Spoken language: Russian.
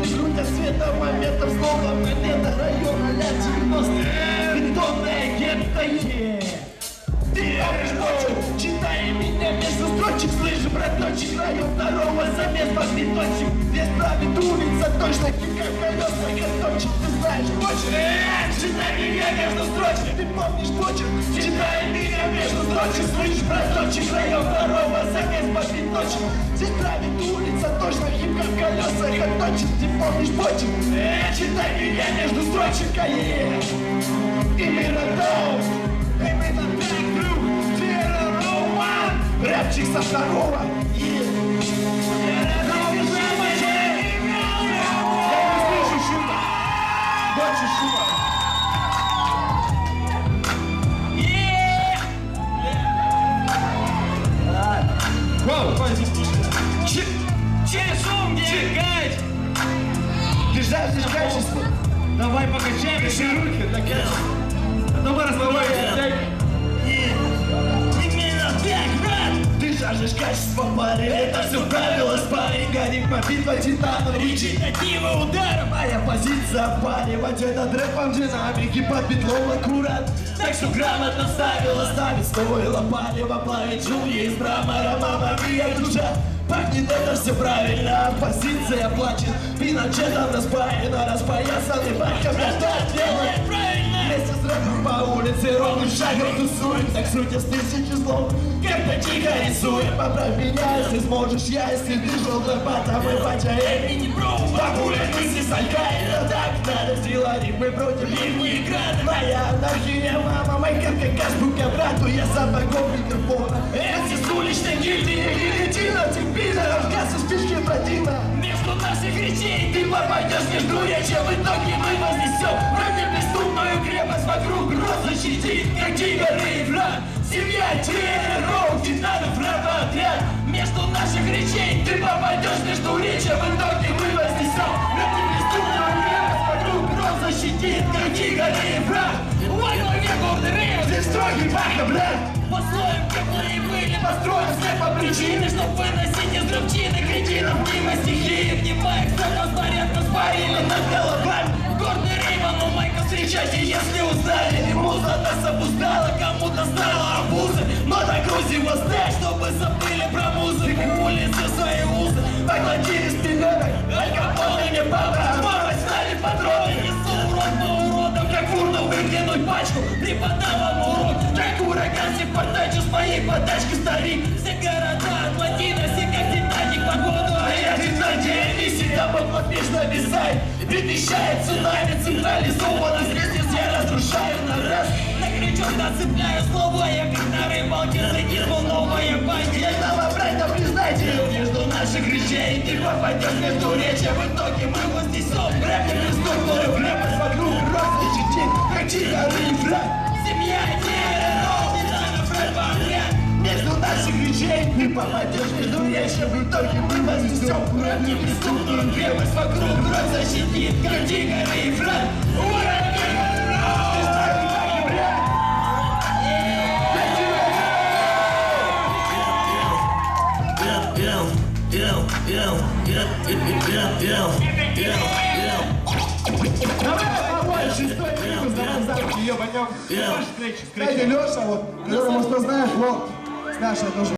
Крутят света моментов снова Момента района лет 90 Бетонное гетто е. Читай меня между строчек Слышь, браточек, район второго замес магниточек Здесь правит улица, точно как колеса готовчик Ты знаешь, хочешь, э, читай между строчек. Ты помнишь почерк, читай меня между строчек. Слышь, браточек, район второго замес магниточек Здесь правит улица, точно как колеса готовчик Ты помнишь почерк, э, читай меня между строчек, а е. И миротов, и мы там Рэпчик со второго Не играть! Ты качества Давай покачаем руки качество Качества, парень Это все правило спарринга Ритма битва титанов. Речитативы ударом! Моя позиция опаривать этот рэпом динамики под битлом аккурат. Так что грамотно ставила, ставить стоило палево Плавить джунгли из мрамора, мама мия душа Пахнет это все правильно, позиция плачет. Пиночетом распаяна, распоясанный бахом Рождать делает шагом тусуем Так суть из тысячи слов. Как-то тихо рисуем Поправь меня, если сможешь я Если ты желтый батом и батя Эми не пробовал Погулять мысли с Аль-Каида Так надо сделать рифмы против рифмы экрана Моя анархия, мама, майка как азбука брату Я сапогом микрофона. Эти с уличной гильдии гильотина Тимпина, расказ из спички противна Между наших речей ты попадешь между речи, в итоге мы вознесем. Вроде преступную Между наших речей. Ты попадешь между речи, в итоге мы вознесем Вроде преступную крепость вокруг гроз защитит. Как тигр и враг Ой, мой век гордый рэп! Ты строгий баха, брат. Послоем теплые были. Построим все по причине чтоб выносить из гробчины кретинов мимо стихии. Внимая, кто нас порядка спарили над головами Гордый Рейвен, но майка встречайте, если узнали. Муза нас обуздала, кому-то стала обузой. Но на грузи восстать, чтобы забыли про свои узы поглотили с пеленок Аль Капоне не папа, мама стали патроны Несу урод по уродам, Как фурну выкинуть пачку, преподам вам урок как ураган все подачу с подачки старик Все города Атлантида, все как Титаник по году А я титан миссии, там плотнешь нависает Предвещает цунами, централизованно Здесь я разрушаю на раз На крючок нацепляю слово, я как на рыбалке закинул новая пандель Едного речей ты попадешь между речи В итоге мы вознесем рэп не преступную крепость Вокруг различить, как тигр и враг Семья террор, титанов рэпа отряд Между наших речей ты попадешь между речи В итоге мы вознесем рэп не преступную крепость Вокруг кровь защитит, как тигр и враг Ура, встречи, встречи. Кстати, Леша, вот, Леша, может, ты знаешь, но с нашей тоже